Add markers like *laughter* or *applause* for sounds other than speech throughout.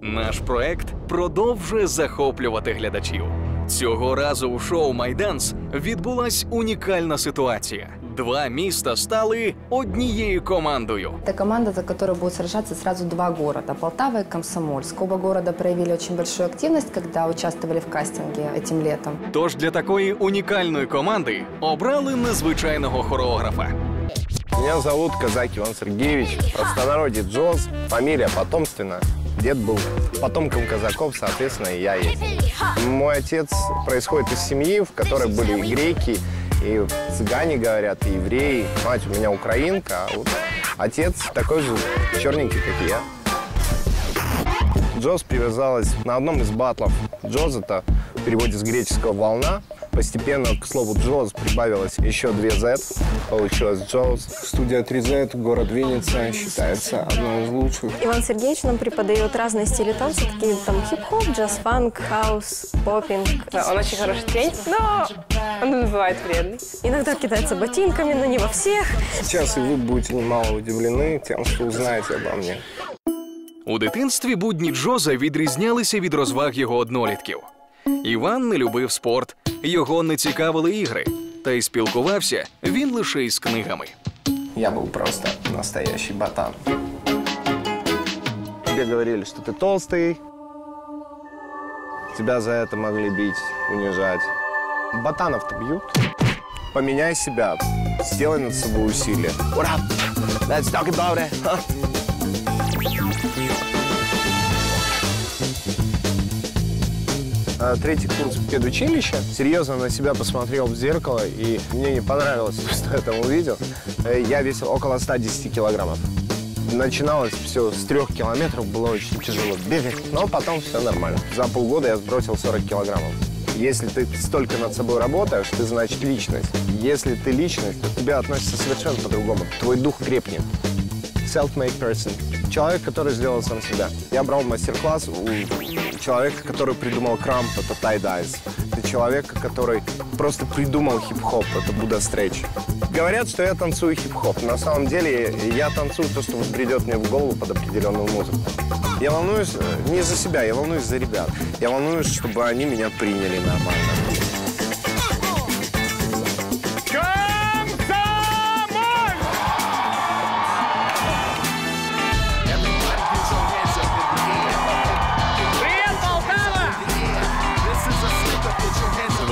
Наш проект продовжує захоплювати глядачів. Цього разу у шоу Майданс відбулась унікальна ситуація. Два міста стали однією командою. Это команда, за которую будут сражаться сразу два города – Полтава и Комсомольск. Оба города проявили очень большую активность, когда участвовали в кастинге этим летом. Тож для такої унікальної команди обрали незвичайного хореографа. Меня зовут Казак Иван Сергеевич, простонародье Джоз, фамилия потомственная. Дед был потомком казаков, соответственно, и я есть. Мой отец происходит из семьи, в которой были и греки, и цыгане, говорят, и евреи. Мать у меня украинка, а вот отец такой же черненький, как я. Джоз привязалась на одном из батлов. Джоз – это в переводе с греческого «волна». Постепенно к слову «джоз» прибавилось еще две «z», получилось «джоз». Студия 3Z, город Винница, считается одной из лучших. Иван Сергеевич нам преподает разные стили танца, такие там хип-хоп, джаз-фанк, хаус, поппинг. Он очень хороший тренер, но он бывает вредный. Иногда кидается ботинками, но не во всех. Сейчас и вы будете немало удивлены тем, что узнаете обо мне. У дитинстві будні Джоза відрізнялися від розваг його однолітків. Іван не любив спорт, його не цікавили ігри, та й спілкувався він лише із книгами. Я был просто настоящий ботан. Тебе говорили, что ты толстый, тебя за это могли бить, унижать. Ботанов-то бьют. Поменяй себя, сделай над собой усилие. What up? Let's talk about it. Третий курс педучилища. Серьезно на себя посмотрел в зеркало, и мне не понравилось, *laughs* что я там увидел. Э, Я весил около 110 килограммов. Начиналось все с трех километров, было очень тяжело бегать, но потом все нормально. За полгода я сбросил 40 килограммов. Если ты столько над собой работаешь, ты значит личность. Если ты личность, то к тебе относятся совершенно по-другому. Твой дух крепнет. Self-made person. Человек, который сделал сам себя. Я брал мастер-класс у человека, который придумал крамп, это тай-дайз. Это человека, который просто придумал хип-хоп, это Будда Стретч. Говорят, что я танцую хип-хоп. На самом деле я танцую то, что придет мне в голову под определенную музыку. Я волнуюсь э, не за себя, я волнуюсь за ребят. Я волнуюсь, чтобы они меня приняли нормально.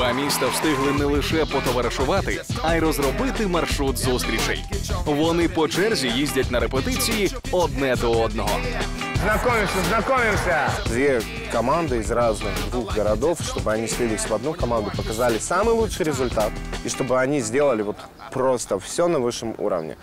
Два міста встигли не лише потоваришувати, а й розробити маршрут зустрічей. Вони по черзі їздять на репетиції одне до одного. Знакомимся, знакомимся! Две команды из разных двух городов, чтобы они слились в одну команду, показали самый лучший результат, и чтобы они сделали вот просто все на высшем уровне.